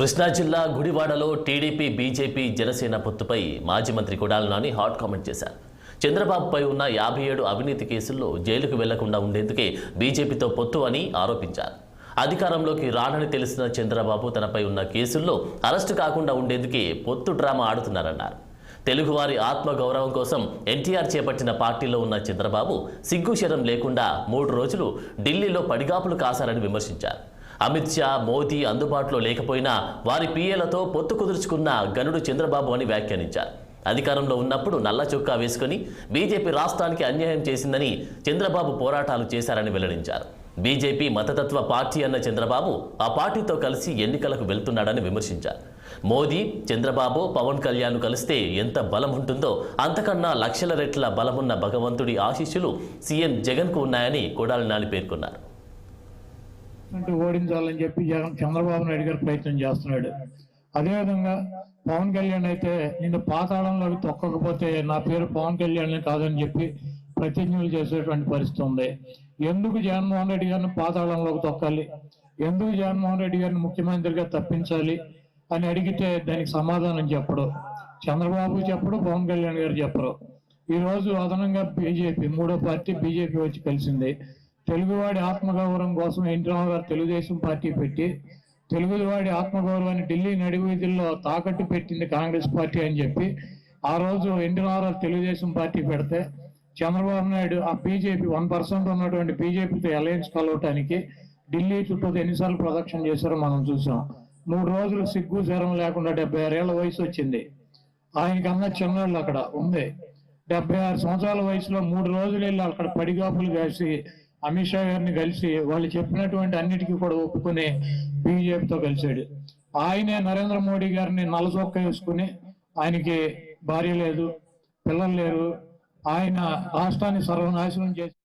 కృష్ణా జిల్లా గుడివాడలో TDP BJP Janasena పొత్తుపై మాజీ మంత్రి కొడాల నాని హాట్ కామెంట్ చేశారు. చంద్రబాబుపై ఉన్న యాభై ఏడు అవినీతి కేసుల్లో జైలుకు వెళ్ళకుండా ఉండేందుకే బీజేపీతో పొత్తు అని ఆరోపించారు. అధికారంలోకి రానని తెలిసిన చంద్రబాబు తనపై ఉన్న కేసుల్లో అరెస్టు కాకుండా ఉండేందుకే పొత్తు డ్రామా ఆడుతున్నారన్నారు. తెలుగువారి ఆత్మగౌరవం కోసం ఎన్టీఆర్ చేపట్టిన పార్టీలో ఉన్న చంద్రబాబు సిగ్గుశరం లేకుండా మూడు రోజులు ఢిల్లీలో పడిగాపులు కాశారని విమర్శించారు. అమిత్ షా మోదీ అందుబాటులో లేకపోయినా వారి పీఏలతో పొత్తు కుదుర్చుకున్న గనుడు చంద్రబాబు అని వ్యాఖ్యానించారు. అధికారంలో ఉన్నప్పుడు నల్ల చొక్కా వేసుకుని బీజేపీ రాష్ట్రానికి అన్యాయం చేసిందని చంద్రబాబు పోరాటాలు చేశారని వెల్లడించారు. బీజేపీ మతతత్వ పార్టీ అన్న చంద్రబాబు ఆ పార్టీతో కలిసి ఎన్నికలకు వెళ్తున్నాడని విమర్శించారు. మోదీ చంద్రబాబు పవన్ కళ్యాణ్ కలిస్తే ఎంత బలం ఉంటుందో అంతకన్నా లక్షల రెట్ల బలమున్న భగవంతుడి ఆశీస్సులు సీఎం జగన్కు ఉన్నాయని కొడాలి నాని పేర్కొన్నారు. అంటే ఓడించాలని చెప్పి జగన్ చంద్రబాబు నాయుడు గారు ప్రయత్నం చేస్తున్నాడు. అదేవిధంగా పవన్ కళ్యాణ్ అయితే నిన్ను పాతాళంలోకి తొక్కకపోతే నా పేరు పవన్ కళ్యాణ్ కాదని చెప్పి ప్రతిజ్ఞలు చేసేటువంటి పరిస్థితి ఉంది. ఎందుకు జగన్మోహన్ రెడ్డి గారిని పాతాళంలోకి తొక్కాలి? ఎందుకు జగన్మోహన్ రెడ్డి గారిని ముఖ్యమంత్రిగా తప్పించాలి అని అడిగితే దానికి సమాధానం చెప్పడు. చంద్రబాబు చెప్పడు పవన్ కళ్యాణ్ గారు చెప్పరు. ఈరోజు అదనంగా బీజేపీ మూడో పార్టీ బీజేపీ వచ్చి కలిసింది. తెలుగువాడి ఆత్మగౌరవం కోసం ఎన్టీ గారు తెలుగుదేశం పార్టీ పెట్టి తెలుగువాడి ఆత్మగౌరవాన్ని ఢిల్లీ నడివీధుల్లో తాకట్టు పెట్టింది కాంగ్రెస్ పార్టీ అని చెప్పి ఆ రోజు ఎన్టీ రామారావు తెలుగుదేశం పార్టీ పెడితే చంద్రబాబు నాయుడు ఆ బీజేపీ వన్ పర్సెంట్ ఉన్నటువంటి బీజేపీతో అలయన్స్ కలవటానికి ఢిల్లీ చుట్టూ ఎన్నిసార్లు ప్రదక్షిణ చేశారో మనం చూసాం. మూడు రోజులు సిగ్గు జ్వరం లేకుండా డెబ్బై ఆరేళ్ళ వయసు వచ్చింది. ఆయనకన్నా చిన్నోళ్ళు అక్కడ ఉంది. డెబ్బై ఆరు సంవత్సరాల వయసులో మూడు రోజులు వెళ్ళి అక్కడ పడిగాపులు కాసి అమిత్ షా గారిని కలిసి వాళ్ళు చెప్పినటువంటి అన్నిటికీ కూడా ఒప్పుకుని బీజేపీతో కలిశాడు. ఆయనే నరేంద్ర మోడీ గారిని నలచొక్క వేసుకుని ఆయనకి భార్య లేదు పిల్లలు లేరు. ఆయన రాష్ట్రాన్ని సర్వనాశనం చేసి